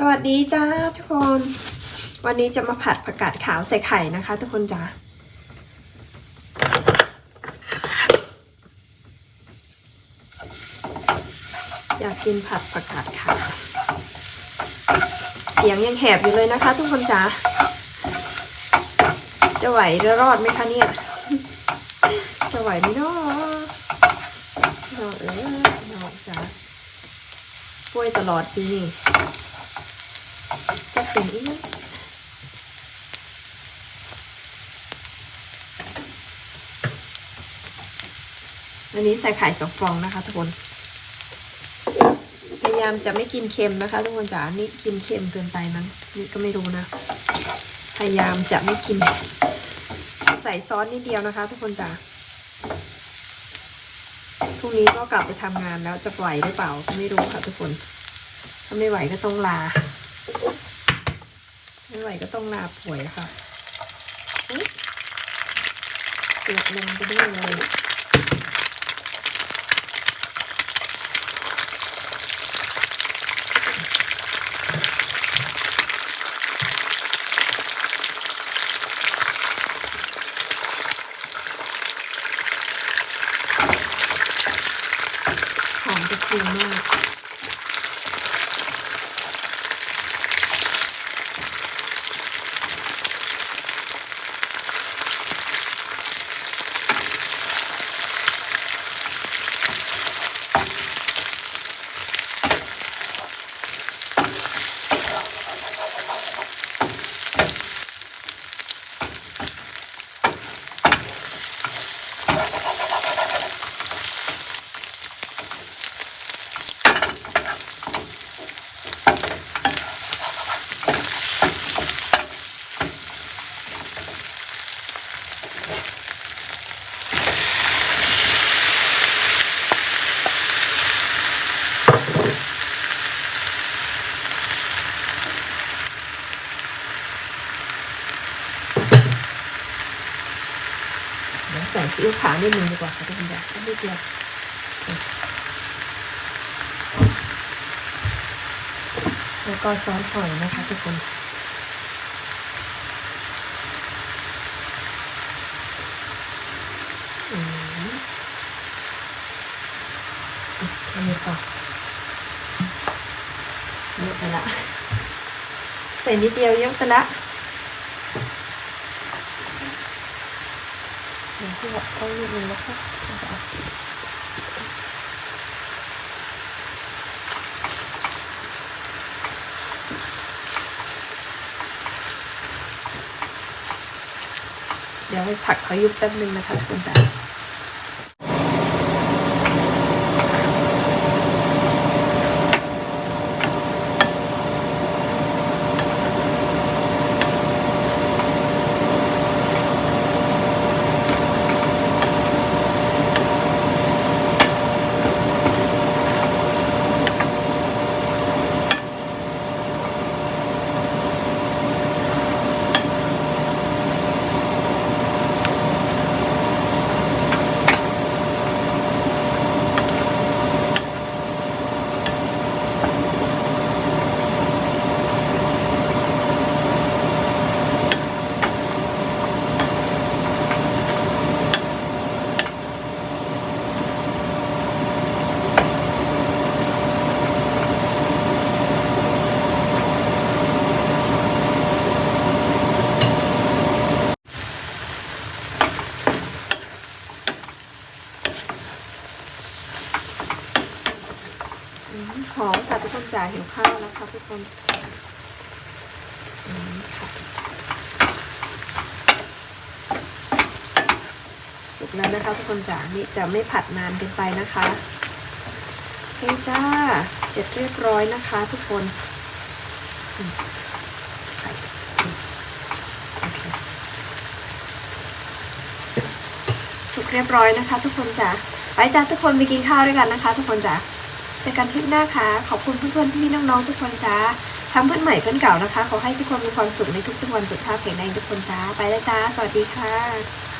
สวัสดีจ้าทุกคน วันนี้จะมาผัดผักกาดขาวใส่ไข่นะคะ ทุกคนจ้าอยากกินผัดผักกาดขาวเสียงยังแหบอยู่เลยนะคะ ทุกคนจ้าจะไหวจะรอดไหมคะเนี่ย จะไหวไหมเนาะเนาะเออเนาะจ้าป่วยตลอดปีนี่ จะเป็นอีกอันนี้ใส่ไข่สองฟองนะคะทุกคน พยายามจะไม่กินเค็มนะคะทุกคนจ๋านี่กินเค็มเกินไปมั้งนี่ก็ไม่รู้นะ พยายามจะไม่กิน ใส่ซอสนิดเดียวนะคะ ทุกคนจ๋าพรุ่งนี้ก็กลับไปทำงานแล้วจะไหวหรือเปล่าก็ไม่รู้ค่ะทุกคน ถ้าไม่ไหวก็ต้องลา ไม่ไหวก็ต้องลาป่วยค่ะอุ๊ยเปียกลงไปด้วยเลยหอมกระเทียมมาก ใส่ซีอิ๊วขาวนิดนึงดีกว่าค่ะทุกคนจ้ะนิดเดียวแล้วก็ซอสหอยนะคะทุกคนอืมอันนี้พอเยอะไปละ ใส่นิดเดียวเยอะไปละ เดี๋ยวที่บอกเขาอยู่แล้วก็จะเดี๋ยวให้ผักเขายุบแป๊บนึงนะคะคุณจ๋า หอมค่ะทุกคนจ่าหิวข้าวแล้วค่ะทุกคนอืมค่ะสุกแล้วนะคะทุกคนจ๋านี่จะไม่ผัดนานเกินไปนะคะเฮ้ยจ้า เสร็จเรียบร้อยนะคะทุกคนโอเคสุกเรียบร้อยนะคะ ทุกคนจ๋าไปจ้าทุกคนไปกินข้าวด้วยกันนะคะ ทุกคนจ๋า จอกันทริปหน้าค่ะ ขอบคุณเพื่อนๆพี่ๆน้องๆทุกคนจ้าทั้งเพื่อนใหม่เพื่อนเก่านะคะ ขอให้ทุกคนมีความสุขในทุกๆวันสุดท้ายแข็งแรงทุกคนจ้า ไปแล้วจ้า สวัสดีค่ะ